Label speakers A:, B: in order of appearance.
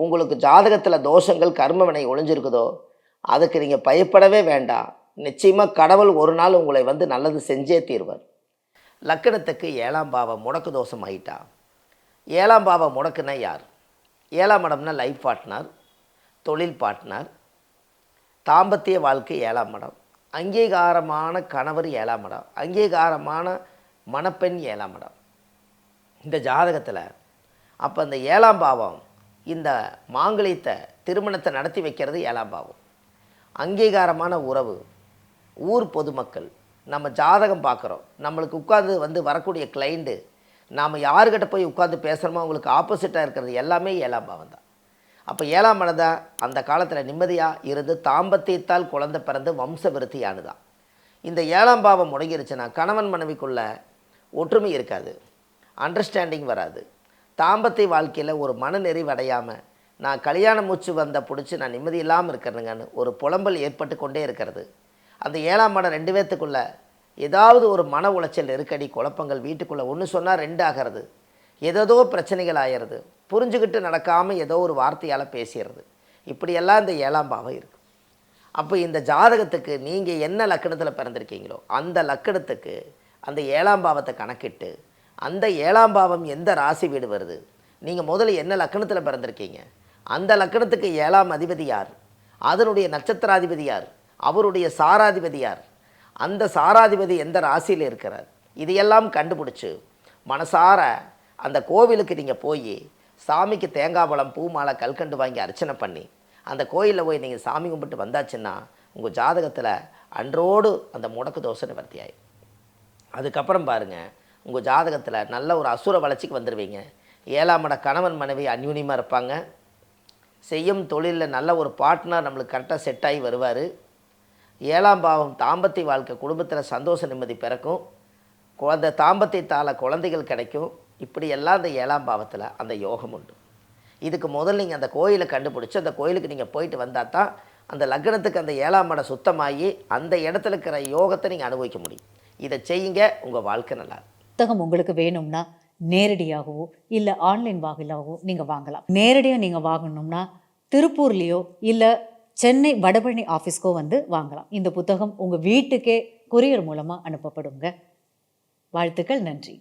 A: உங்களுக்கு ஜாதகத்தில் தோஷங்கள் கர்மவினை ஒளிஞ்சிருக்குதோ அதுக்கு நீங்கள் பயப்படவே வேண்டாம். நிச்சயமாக கடவுள் ஒரு நாள் உங்களை வந்து நல்லது செஞ்சே தீர்வார். லக்கணத்துக்கு ஏழாம் பாவம் முடக்கு தோஷம் ஆயிட்டா? ஏழாம் பாவம் முடக்குனா யார்? ஏழாம் இடம்னா லைஃப் பார்ட்னர் தொழில் பார்ட்னர் தாம்பத்திய வாழ்க்கை ஏழாம் இடம். அங்கீகாரமான கணவர் ஏழாம் இடம். அங்கீகாரமான மணப்பெண் ஏழாம் இடம். இந்த ஜாதகத்தில் அப்போ அந்த ஏழாம் பாவம் இந்த மாங்கலியத்தை திருமணத்தை நடத்தி வைக்கிறது ஏழாம் பாவம். அங்கீகாரமான உறவு ஊர் பொதுமக்கள் நம்ம ஜாதகம் பார்க்குறோம். நம்மளுக்கு உட்காந்து வந்து வரக்கூடிய கிளைண்ட்டு நாம் யாருக்கிட்ட போய் உட்காந்து பேசுகிறோமோ அவங்களுக்கு ஆப்போசிட்டாக இருக்கிறது எல்லாமே ஏழாம் பாவம் தான். அப்போ ஏழாம் மனம் அந்த காலத்தில் நிம்மதியாக இருந்து தாம்பத்தியத்தால் குழந்தை பிறந்து வம்ச விருத்தியானதான் இந்த ஏழாம் பாவம் முடங்கிருச்சுன்னா கணவன் மனைவிக்குள்ள ஒற்றுமை இருக்காது. அண்டர்ஸ்டாண்டிங் வராது. தாம்பத்திய வாழ்க்கையில் ஒரு மனநெறிவு அடையாமல் நான் கல்யாண மூச்சு வந்த பிடிச்சி நான் நிம்மதி இல்லாமல் இருக்கிறேங்கன்னு ஒரு புலம்பல் ஏற்பட்டு கொண்டே இருக்கிறது. அந்த ஏழாம் மனம் ரெண்டு பேர்த்துக்குள்ள ஏதாவது ஒரு மன உளைச்சல் நெருக்கடி குழப்பங்கள் வீட்டுக்குள்ளே ஒன்று சொன்னால் ரெண்டு ஆகிறது. ஏதேதோ பிரச்சனைகள் ஆகிறது புரிஞ்சுக்கிட்டு நடக்காமல் ஏதோ ஒரு வார்த்தையால் பேசிடுறது இப்படியெல்லாம் இந்த ஏழாம் பாவம் இருக்குது அப்போ இந்த ஜாதகத்துக்கு நீங்கள் என்ன லக்கணத்தில் பிறந்திருக்கீங்களோ அந்த லக்கணத்துக்கு அந்த ஏழாம் பாவத்தை கணக்கிட்டு அந்த ஏழாம் பாவம் எந்த ராசி வீடு வருது? நீங்கள் முதல்ல என்ன லக்கணத்தில் பிறந்திருக்கீங்க? அந்த லக்கணத்துக்கு ஏழாம் அதிபதி யார்? அதனுடைய நட்சத்திராதிபதி யார்? அவருடைய சாராதிபதி யார்? அந்த சாராதிபதி எந்த ராசியில் இருக்கிறார்? இதையெல்லாம் கண்டுபிடிச்சு மனசார அந்த கோவிலுக்கு நீங்கள் போய் சாமிக்கு தேங்காய் பழம் பூ மாலை கல்கண்டு வாங்கி அர்ச்சனை பண்ணி அந்த கோயிலில் போய் நீங்கள் சாமி கும்பிட்டு வந்தாச்சுன்னா உங்கள் ஜாதகத்தில் அன்றோடு அந்த முடக்கு தோசை நிவர்த்தி அதுக்கப்புறம் பாருங்கள் உங்கள் ஜாதகத்தில் நல்ல ஒரு அசுர வளர்ச்சிக்கு வந்துடுவீங்க ஏழாம் இட கணவன் மனைவி அந்யூனியமாக இருப்பாங்க. செய்யும் தொழிலில் நல்ல ஒரு பார்ட்னர் நம்மளுக்கு கரெக்டாக செட் ஆகி வருவார். ஏழாம் பாவம் தாம்பத்திய வாழ்க்கை குடும்பத்தில் சந்தோஷ நிம்மதி பிறக்கும். குழந்தை தாம்பத்தியத்தால் குழந்தைகள் கிடைக்கும். இப்படியெல்லாம் அந்த ஏழாம் பாவத்தில் அந்த யோகம் உண்டு. இதுக்கு முதல்ல நீங்கள் அந்த கோயிலை கண்டுபிடிச்சி அந்த கோயிலுக்கு நீங்கள் போயிட்டு வந்தால் தான் அந்த லக்னத்துக்கு அந்த ஏழாம் இடம் சுத்தமாகி அந்த இடத்துல இருக்கிற யோகத்தை நீங்கள் அனுபவிக்க முடியும். இதை செய்யுங்க உங்கள் வாழ்க்கை நல்லா
B: புத்தகம் உங்களுக்கு வேணும்னா நேரடியாகவோ இல்லை ஆன்லைன் வாயிலாகவோ நீங்கள் வாங்கலாம். நேரடியாக நீங்கள் வாங்கணும்னா திருப்பூர்லேயோ இல்லை சென்னை வடபழனி ஆஃபீஸ்க்கோ வந்து வாங்கலாம். இந்த புத்தகம் உங்கள் வீட்டுக்கே கொரியர் மூலமாக அனுப்பப்படுங்க. வாழ்த்துக்கள் நன்றி.